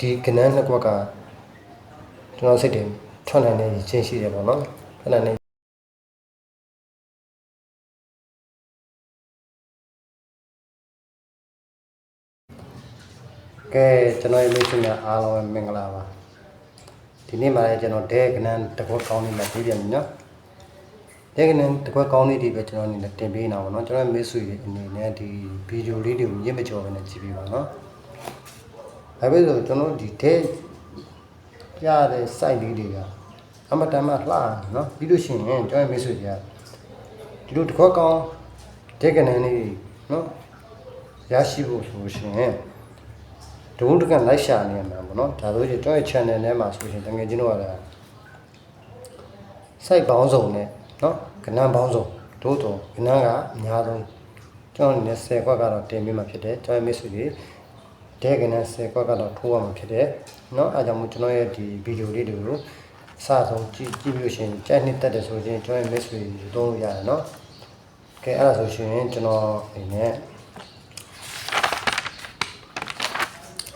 ဒီကနန်းနှစ်ကွက်ကကျွန်တော်စိတ်တွေထွက်နိုင်တဲ့ချင်းရှိတယ်ပေါ့နော်ထွက်နိုင်တဲ့ကဲကျွန်တော်ရဲ့မိတ်ဆွေများအားလုံးပဲမင်္ဂလာပါဒီနေ့မှလည်းကျွန်တော်ဒဲကနန်းတစ်ခွက်ကောင်းလေးမှပြေးပြန်ပြီနော်ဒဲကနန်းတစ်ခွက်ကောင်းလေးဒီပဲကျွန်တော်အနေနဲ့တင်ပေးနေတာပေါ့နော်ကျွန်တော်ရဲ့မိတ်ဆွေတွေအနေနဲ့ဒီဗီဒီယိုလေးတွေကိုမြင့်မကျော်ဘဲနဲ့ကြည့်ပေးပါနော် ဒါပဲဆိုကျွန်တော်ဒီဒဲပြတဲ့ site လေးတွေကအမတန်မှလှတယ်နော်ပြီးလို့ရှိရင်ကျွန်တော်ရဲ့မိတ်ဆွေတွေကဒီလိုတစ်ခွက်ကောင်းဒဲကနန်းလေးတွေနော်ရရှိဖို့ဆိုလို့ရှိရင်ဒုံတကန်လိုက်ရှာနေရမှာပေါ့နော်ဒါဆိုရင်ကျွန်တော်ရဲ့ channel ထဲမှာဆိုရင်တကယ်ချင်းတော့လည်း site ပေါင်းစုံနဲ့နော်ကဏ္ဍပေါင်းစုံတို့တော့ကဏ္ဍကအများဆုံးကျွန်တော်အနေနဲ့10ခွက်ကတော့တင်ပေးမှာဖြစ်တယ်ကျွန်တော်ရဲ့မိတ်ဆွေတွေ တဲကဏ္ဍ10ခွက်ကတော့ထိုးရမှာဖြစ်တယ်နော်အဲကြောင့်မို့ကျွန်တော်ရဲ့ဒီဗီဒီယိုလေးတွေကိုအစဆုံးကြည့်ကြည့်ပြီးလို့ရှိရင်ကြိုက်နှစ်သက်တယ်ဆိုရင်ကျွန်တော်ရဲ့မိတ်ဆွေတွေသုံးလို့ရတယ်နော်ကဲအဲ့ဒါဆိုရှင်ကျွန်တော်အနေနဲ့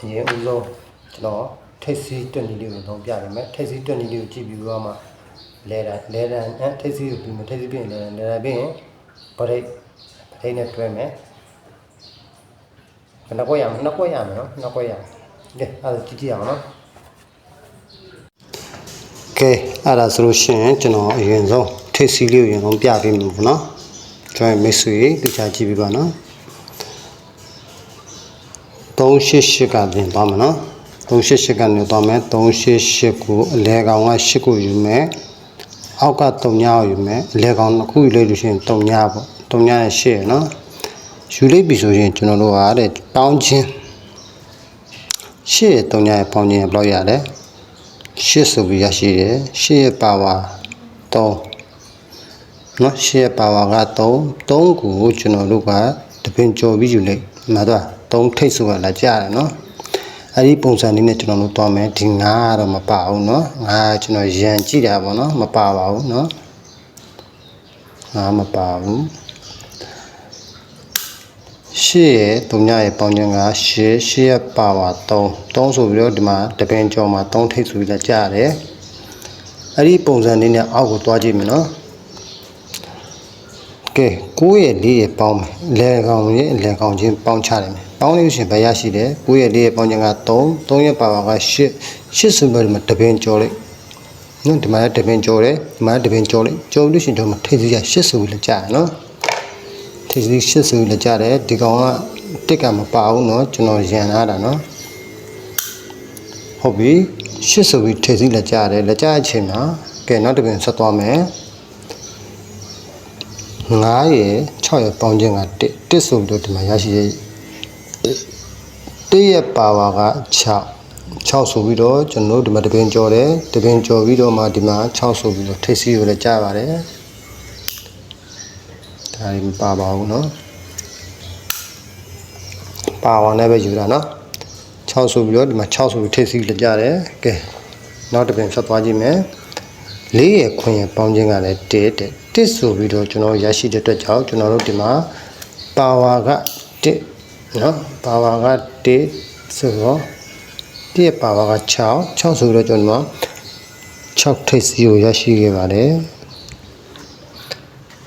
အရင်ဦးဆုံးကျွန်တော်ထိတ်စီးတွက်နီလေးကိုတော့ပြရမယ်ထိတ်စီးတွက်နီလေးကိုကြည့်ပြီးတော့မှလဲတာလဲတာအဲထိတ်စီးကိုပြီးမှထိတ်စီးပြီးရင်လဲတာလဲတာပြီးရင်ဗရိတ်ဗရိတ်နဲ့တွဲမယ် ဘယ်နှကွက်ရမလဲနှစ်ကွက်ရမယ်နော်နှစ်ကွက်ရမယ်ကဲအဲ့ဒါကြည့်ကြည့်အောင်နော်ကဲအဲ့ဒါဆိုလို့ရှိရင်ကျွန်တော်အရင်ဆုံးထိတ်စီးလေးကိုအရင်ဆုံးပြပေးမှာပေါ့နော်ကျွန်တော်မိတ်ဆွေတခြားကြည့်ပြီးပါနော်388ကပြင်သွားမှာနော်388ကနေသွားမယ်388ကိုအလဲကောင်က8ကိုယူမယ်အောက်က3ညကိုယူမယ်အလဲကောင်တစ်ခုယူလိုက်လို့ရှိရင်3ညပေါ့3ညနဲ့8ရယ်နော် ယူလိုက်ပြီဆိုရင်ကျွန်တော်တို့ကတဲ့ပေါင်းချင်း8ရယ်3ညရယ်ပေါင်းချင်းဘယ်လောက်ရလဲ8ဆိုပြီးရရှိတယ်8ရဲ့ပါဝါ3နော်8ရဲ့ပါဝါက3 3ကိုကျွန်တော်တို့ကတပင်ကြော်ပြီးယူလိုက်မှာတော့3ထိတ်ဆိုတာလာကြရတယ်နော်အဲ့ဒီပုံစံလေးနဲ့ကျွန်တော်တို့တွားမယ်ဒီ9ကတော့မပါဘူးเนาะ9ကျွန်တော်ရန်ကြည့်တာပေါ့เนาะမပါပါဘူးเนาะ9မပါဘူး ရှေ့ရဲ့ဒုညရဲ့ပေါင်းခြင်းကရှေ့ရှေ့ရဲ့ပါဝါ3 3ဆိုပြီးတော့ဒီမှာတပင်ကျော်မှာ3ထိပ်ဆိုပြီးတော့ကြားရတယ်အဲ့ဒီပုံစံလေးနဲ့အောက်ကိုသွားကြည့်မယ်နော်ကဲ9ရဲ့4ရဲ့ပေါင်းမယ်လေကောင်ရဲ့လေကောင်ချင်းပေါင်းချတယ်မယ်ပေါင်းလို့ရှင်ဘယ်ရရှိတယ်9ရဲ့4ရဲ့ပေါင်းခြင်းက3 3ရဲ့ပါဝါက8 8ဆိုပြီးတော့တပင်ကျော်လိုက်နော်ဒီမှာတပင်ကျော်တယ်ဒီမှာတပင်ကျော်လိုက်ကျော်လို့ရှင်တော့ထိပ်စီက8ဆိုပြီးတော့ကြားရနော် ထိပ်စီး8ဆိုပြီးလက်ကြတယ်ဒီကောင်ကတစ်ကမပါဘူးနော်ကျွန်တော်ရန်လာတာနော်ဟုတ်ပြီ8ဆိုပြီးထိပ်စီးလက်ကြရတယ်လက်ကြအချိန်မှာကဲနောက်တပင်ဆက်သွားမယ်9ရယ်6ရယ်ပေါင်းခြင်းက1 1ဆိုပြီးတော့ဒီမှာရရှိရဲ့1ရဲ့ပါဝါက6 6ဆိုပြီးတော့ကျွန်တော်တို့ဒီမှာတပင်ကြော်တယ်တပင်ကြော်ပြီးတော့မှဒီမှာ6ဆိုပြီးတော့ထိပ်စီးကိုလည်းကြားပါတယ် ဒါဒီမပါပါဘူးเนาะပါဝါနဲ့ပဲယူတာเนาะ6ဆိုပြီးတော့ဒီမှာ6ဆိုပြီးထိပ်စီးလည်းကြားတယ်ကဲနောက်တပင်ဆက်သွားကြည့်မယ်လေးရခွင်ရပေါင်းခြင်းကလည်း1တဲ့1ဆိုပြီးတော့ကျွန်တော်ရရှိတဲ့အတွက်ကြောင့်ကျွန်တော်တို့ဒီမှာပါဝါက1เนาะပါဝါက1ဆိုတော့1ရဲ့ပါဝါက6 6ဆိုတော့ကျွန်တော်6ထိပ်စီကိုရရှိခဲ့ပါတယ်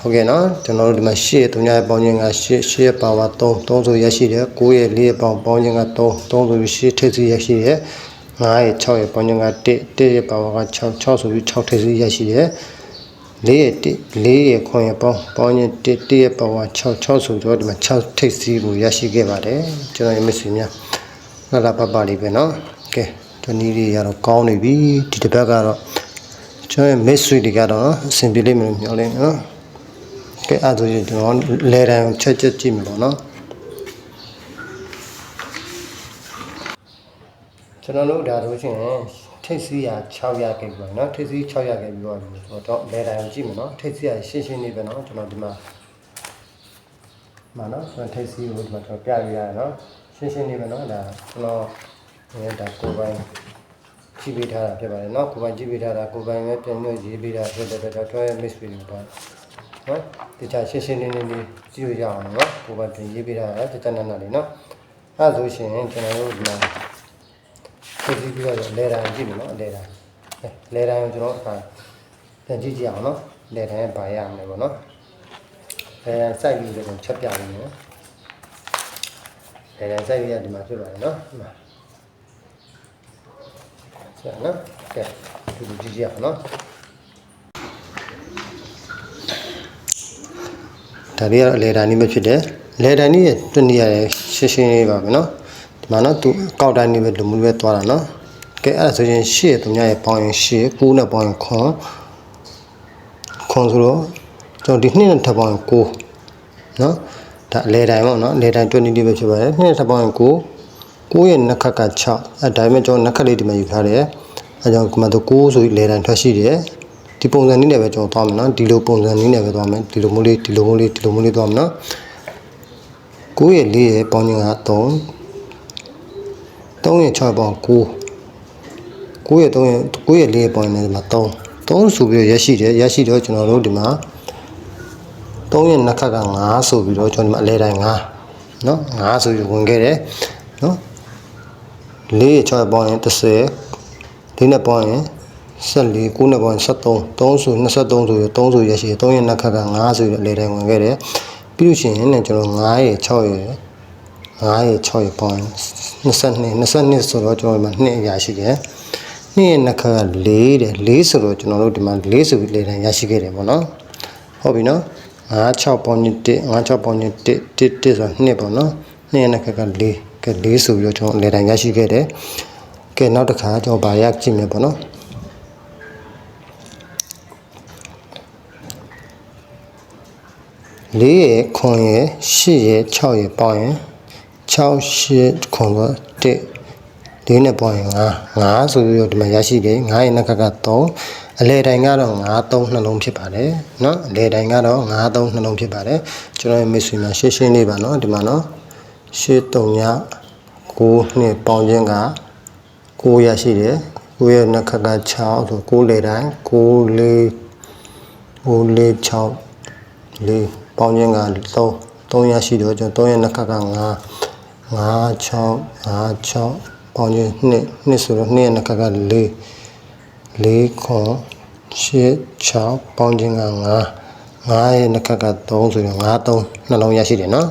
ဟုတ်ကဲ့နော်ကျွန်တော်တို့ဒီမှာ၈ရဲ့3ရဲ့ပေါင်းခြင်းက၈၈ရဲ့ပါဝါ3 3ဆိုရရှိတယ်9ရဲ့4ရဲ့ပေါင်းပေါင်းခြင်းက3 3ဆိုပြီး8ထိပ်စီရရှိတယ်9ရဲ့6ရဲ့ပေါင်းခြင်းက1 1ရဲ့ပါဝါက6 6ဆိုပြီး6ထိပ်စီရရှိတယ်4ရဲ့1 4ရဲ့9ရဲ့ပေါင်းပေါင်းခြင်း1 1ရဲ့ပါဝါ6 6ဆိုတော့ဒီမှာ6ထိပ်စီကိုရရှိခဲ့ပါတယ်ကျွန်တော်ရဲ့မိတ်ဆွေများငါလာပပလေးပဲနော်ကဲဒီနေ့လေးရတော့ကောင်းနေပြီဒီတစ်ပတ်ကတော့ကျွန်တော်ရဲ့မိတ်ဆွေတွေကတော့အဆင်ပြေလိမ့်မယ်မျှော်လင့်နော် ကဲအဲ့ဒါဆိုရင်ကျွန်တော်လေတံချက်ချက်ကြည့်မယ်ပေါ့နော်ကျွန်တော်တို့ဒါဆိုရှင်ထိတ်စီရ600ကိပေါ့နော်ထိတ်စီ600ကိပြောရမယ်ဆိုတော့လေတံကြည့်မယ်နော်ထိတ်စီရရှင်းရှင်းလေးပဲနော်ကျွန်တော်ဒီမှာမှာနော်ကျွန်တော်ထိတ်စီကိုဒီမှာကျွန်တော်ပြပြရနော်ရှင်းရှင်းလေးပဲနော်ဒါကျွန်တော်ငါဒါကိုပိုင်းကြည့်ပေးထားတာဖြစ်ပါတယ်နော်ကိုပိုင်းကြည့်ပေးထားတာကိုပိုင်းလည်းပြန်ညွှန်ရေးပေးတာဖြစ်တဲ့အတွက် mix ပြီးတော့ နော်တခြားရှင်းရှင်းလင်းလင်းလေးကြည့်လို့ရအောင်နော်ကိုယ်ပိုင်ပြန်ရေးပေးထားတာတခြားနာနာလေးနော်အဲဆိုရှင်ကျွန်တော်တို့ဒီမှာဖြည့်ပြီးတော့လေတံကြည့်မယ်နော်လေတံလေတံကိုကျွန်တော်အခါပြန်ကြည့်ကြည့်အောင်နော်လေတံရဲ့ဘာရမလဲပေါ့နော်လေတံစိုက်ပြီးတော့ချက်ပြနေတယ်လေတံစိုက်ပြီးရဒီမှာဖြစ်ပါတယ်နော်ဒီမှာဆက်နော်ကဲဒီလိုကြည့်ကြည့်အောင်နော် ဒါလေးကတော့လေတံနည်းပဲဖြစ်တယ်လေတံနည်းရဲ့တွနည်းရရှင်းရှင်းလေးပါပဲနော်ဒီမှာနော်သူကောက်တိုင်းနည်းပဲလူမှုပဲသွားတာနော်ကဲအဲ့ဒါဆိုရင်ရှေ့သူများရဲ့ပေါင်းရင်ရှေ့9နဲ့ပေါင်းရင်ခွန်ခွန်ဆိုတော့ကျွန်တော်ဒီနှစ်နဲ့ထပ်ပေါင်းရင်9နော်ဒါအလေတိုင်းပေါ့နော်အလေတိုင်း20လေးပဲဖြစ်ပါတယ်နှစ်နဲ့ထပ်ပေါင်းရင်9 9ရဲ့နှစ်ခက်က6အဲဒါပေမဲ့ကျွန်တော်နှစ်ခက်လေးဒီမှာယူထားတယ်အဲကြောင့်ဒီမှာတော့9ဆိုပြီးလေတိုင်းထွက်ရှိတယ် ဒီပုံစံနည်းနဲ့ပဲကျွန်တော်သွားမယ်နော်ဒီလိုပုံစံနည်းနဲ့ပဲသွားမယ်ဒီလိုမျိုးလေးဒီလိုမျိုးလေးဒီလိုမျိုးလေးသွားမယ်နော်9ရဲ့4ရဲ့ပေါင်းခြင်းက3 3ရဲ့6ပေါင်း9 9ရဲ့3ရဲ့9ရဲ့4ရဲ့ပေါင်းနေဒီမှာ3 3ဆိုပြီးရရှိတယ်ရရှိတော့ကျွန်တော်တို့ဒီမှာ3ရဲ့နှစ်ခက်က9ဆိုပြီးတော့ကျွန်တော်ဒီမှာအလဲတိုင်း9เนาะ9ဆိုပြီးဝင်ခဲ့တယ်เนาะ4ရဲ့6ရဲ့ပေါင်းရင်30 4နဲ့ပေါင်းရင် 14 9နဲ့ပေါင်းရင်73 3ဆို23ဆိုရ3ဆိုရရှိတယ်3ရဲ့နှစ်ခက်က9ဆိုပြီးအလဲတိုင်းဝင်ခဲ့တယ်ပြီးလို့ရှိရင်လည်းကျွန်တော်9ရဲ့6ရဲ့9ရဲ့6ရဲ့ပေါင်း22 22ဆိုတော့ကျွန်တော်ဒီမှာ2ရရှိတယ်2ရဲ့နှစ်ခါက4တဲ့4ဆိုတော့ကျွန်တော်တို့ဒီမှာ4ဆိုပြီးလေတန်းရရှိခဲ့တယ်ပေါ့နော်ဟုတ်ပြီနော်9 6ပေါင်း1 9 6ပေါင်း1 1 1 1ဆိုတော့2ပေါ့နော်2ရဲ့နှစ်ခါက4ကဲ4ဆိုပြီးတော့ကျွန်တော်လေတန်းရရှိခဲ့တယ်ကဲနောက်တစ်ခါကျွန်တော်ဗာရကြည့်မယ်ပေါ့နော် ၄ရဲ့ခွန်ရဲ့၈ရဲ့6ရဲ့ပေါင်းရင်6 8ခွန်တော့1၄နဲ့ပေါင်းရင်9 9ဆိုပြီးတော့ဒီမှာရရှိတယ်9ရဲ့နောက်ကက3အလဲတိုင်ကတော့9 3နှလုံးဖြစ်ပါတယ်เนาะအလဲတိုင်ကတော့9 3နှလုံးဖြစ်ပါတယ်ကျွန်တော်ရဲ့မိတ်ဆွေများရှင်းရှင်းလေးပါเนาะဒီမှာเนาะရှင်း3ည9နှစ်ပေါင်းခြင်းက9ရရှိတယ်9ရဲ့နောက်ကက6ဆို9လေတိုင်9 4 9 4 6 4 ပေါင်းခြင်းက3 3ရရှိတော့ကျွန်တော်3ရဲ့နှစ်ခက်က9 5 6 5 6ပေါင်းခြင်း2 2ဆိုတော့2ရဲ့နှစ်ခက်က4 4ခွန်8 6ပေါင်းခြင်းက9 9ရဲ့နှစ်ခက်က3ဆိုတော့9 3နှလုံးရရှိတယ်နော်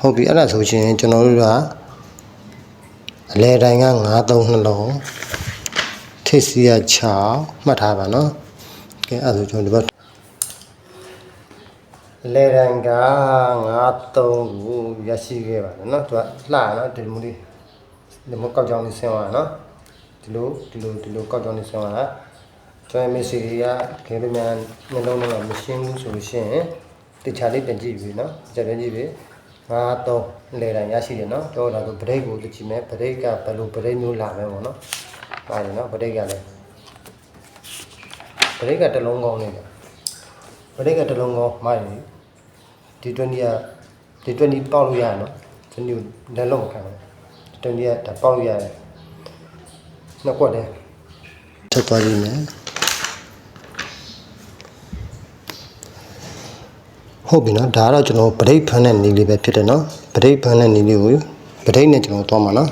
ဟုတ်ပြီအဲ့ဒါဆိုရှင်ကျွန်တော်တို့ကအလဲတိုင်းက9 3နှလုံးထိပ်စီးက6မှတ်ထားပါနော်ကဲအဲ့ဒါဆိုကျွန်တော်ဒီဘက် လေရန်က93ကိုရရှိခဲ့ပါတယ်เนาะသူကလှရနော်ဒီလိုမျိုးလေးဒီမကောက်ကြောင်လေးဆင်းသွားတာเนาะဒီလိုဒီလိုဒီလိုကောက်ကြောင်လေးဆင်းသွားတာကျွန်တော်မက်ဆေ့ချ်ကခဲလို့များနှလုံးထဲမှာမရှင်းဘူးဆိုလို့ရှိရင်တခြားလေးတင်ကြည့်ပြီเนาะကြည့်ပြန်ကြည့်ပြီ93လေရန်ရရှိတယ်เนาะတော့ဒါဆိုဘရိတ်ကိုကြည့်မယ်ဘရိတ်ကဘယ်လိုဘရိတ်မျိုးလာမယ်ပေါ့เนาะပါတယ်เนาะဘရိတ်ကလည်းဘရိတ်ကတစ်လုံးကောင်းလေးပဲဘရိတ်ကတစ်လုံးကောင်းမိုက်နေ ဒီ20ကဒီ20ပေါက်လို့ရရနော်20ကိုလက်လုံးမခံဘူး20ကဒါပေါက်လို့ရတယ်နှစ်ကွက်တယ်ထပ်သွားကြည့်မယ်ဟုတ်ပြီနော်ဒါကတော့ကျွန်တော်ဗရိတ်ဖန်တဲ့နီလေးပဲဖြစ်တယ်နော်ဗရိတ်ဖန်တဲ့နီလေးကိုဗရိတ်နဲ့ကျွန်တော်သွားမှာနော်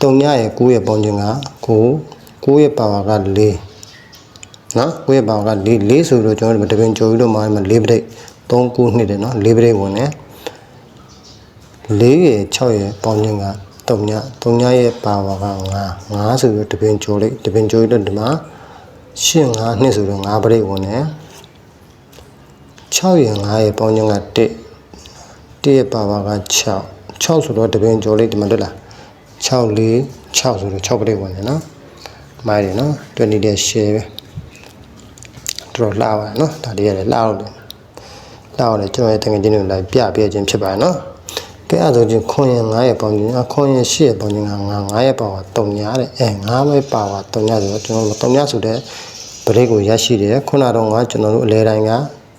တုံညရဲ့9ရဲ့ပေါင်းခြင်းက9 9ရဲ့ပါဝါက4 နော်ကိုယ့်ရဲ့ဘောင်က၄၄ဆိုပြီးတော့ကျွန်တော်တို့တပင်ကြိုပြီးတော့မှ၄ပရိတ်3ခုနှစ်တယ်နော်၄ပရိတ်ဝင်တယ်၄ရဲ့6ရဲ့ပေါင်းခြင်းက3ည3ညရဲ့ပါဝါက9 9ဆိုပြီးတော့တပင်ကြိုလိုက်တပင်ကြိုပြီးတော့ဒီမှာရှင်း9နှစ်ဆိုတော့9ပရိတ်ဝင်တယ်6ရဲ့9ရဲ့ပေါင်းခြင်းက1 1ရဲ့ပါဝါက6 6ဆိုတော့တပင်ကြိုလိုက်ဒီမှာတွေ့လား6 4 6ဆိုတော့6ပရိတ်ဝင်တယ်နော်မိုက်တယ်နော်20တဲ့ share ပဲ တော်တော်လှပါတယ်နော်ဒါလေးရတယ်လှအောင်တယ်လှအောင်တယ်ကျွန်တော်ရဲ့တငယ်ချင်းတွေလိုက်ပြပြခြင်းဖြစ်ပါတယ်နော်ကဲအဲ့ဆိုချင်းခွန်ရင်9ရဲ့ပေါင်းခြင်းခွန်ရင်10ရဲ့ပေါင်းခြင်းက9 9ရဲ့ပါဝါ3ညာတဲ့အဲ9ပဲပါဝါ3ညာဆိုတော့ကျွန်တော်တို့3ညာဆိုတဲ့ပရိတ်ကိုရရှိတယ်ခုနတော့ကကျွန်တော်တို့အလဲတိုင်းက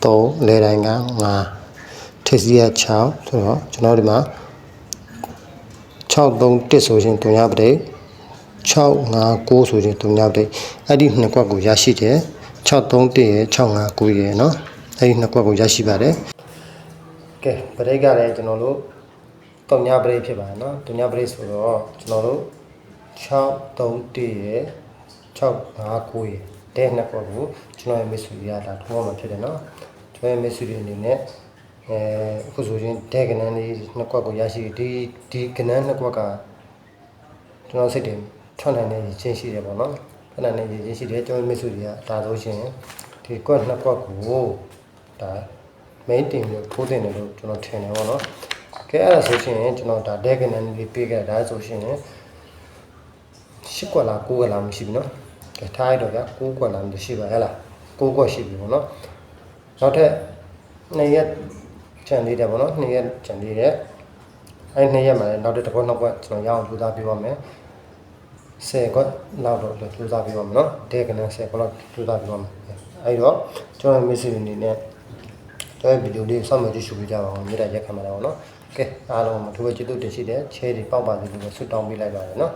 3အလဲတိုင်းက9ထိပ်စီးက6ဆိုတော့ကျွန်တော်ဒီမှာ6 3 1ဆိုရင်3ညာပရိတ်6 5 9ဆိုရင်3ညာပရိတ်အဲ့ဒီနှစ်ကွက်ကိုရရှိတယ် 631ရဲ့659ရဲ့เนาะအဲဒီနှစ်ကွက်ကိုရရှိပါတယ်ကဲဗရိတ်ကလည်းကျွန်တော်တို့ တုံညာပရိတ်ဖြစ်ပါတယ်နော်တုံညာပရိတ်ဆိုတော့ကျွန်တော်တို့6 3 1ရယ်6 5 9ရယ်တဲ့နှစ်ခုကိုကျွန်တော်ရဲ့မိတ်ဆွေတွေကဒါထောမှာဖြစ်တယ်နော်ကျွန်တော်ရဲ့မိတ်ဆွေတွေအနေနဲ့အဲအခုဆိုရင်တဲ့ကနန်းလေးနှစ်ခွက်ကိုရရှိဒီဒီကနန်းနှစ်ခွက်ကကျွန်တော်စိတ်တွေထွက်နိုင်တဲ့ရည်ချင်းရှိတယ်ပေါ့နော် ထွက်နိုင်တဲ့ရည်ချင်းရှိတယ်ကျွန်တော်မိတ်ဆွေတွေကဒါဆိုရှင်ဒီကွက်နှစ်ခွက်ကိုဒါ main တင်ပြီးထိုးတင်တယ်လို့ကျွန်တော်ထင်တယ်ပေါ့နော်ကဲအဲ့ဒါဆိုရှင်ကျွန်တော်ဒါတဲ့ကနန်းလေးပေးခဲ့တာဒါဆိုရှင်ရှစ်ကွက်လားကိုးကွက်လားမရှိဘူးနော်ကဲထားရတော့ဗျာကိုးကွက်လားမရှိပါဟဲ့လားကိုးကွက်ရှိပြီပေါ့နော်နောက်ထပ်နှစ်ရက်ချန်လေးတယ်ပေါ့နော်နှစ်ရက်ချန်လေးတယ်အဲ့နှစ်ရက်မှာလည်းနောက်တစ်တစ်ခွက်နောက်ခွက်ကျွန်တော်ရအောင်ကြိုးစားပြပါမယ် 10ကွက်နောက်တော့ထူစားပြီးပါမယ်နော်ဒဲကနန်10ကွက်လောက်ထူစားပြီးပါမယ်အဲ့တော့ကျွန်တော် message အနေနဲ့တော့ဗီဒီယိုလေးစောင့်မျှော်ကြည့်ရှုပေးကြပါအောင်မြေတားရက်ခံပါတော့နော်ကဲအားလုံးမထူးပဲကျေးဇူးတင်ရှိတယ် share တွေပေါက်ပါစေလို့ဆုတောင်းပေးလိုက်ပါတယ်နော်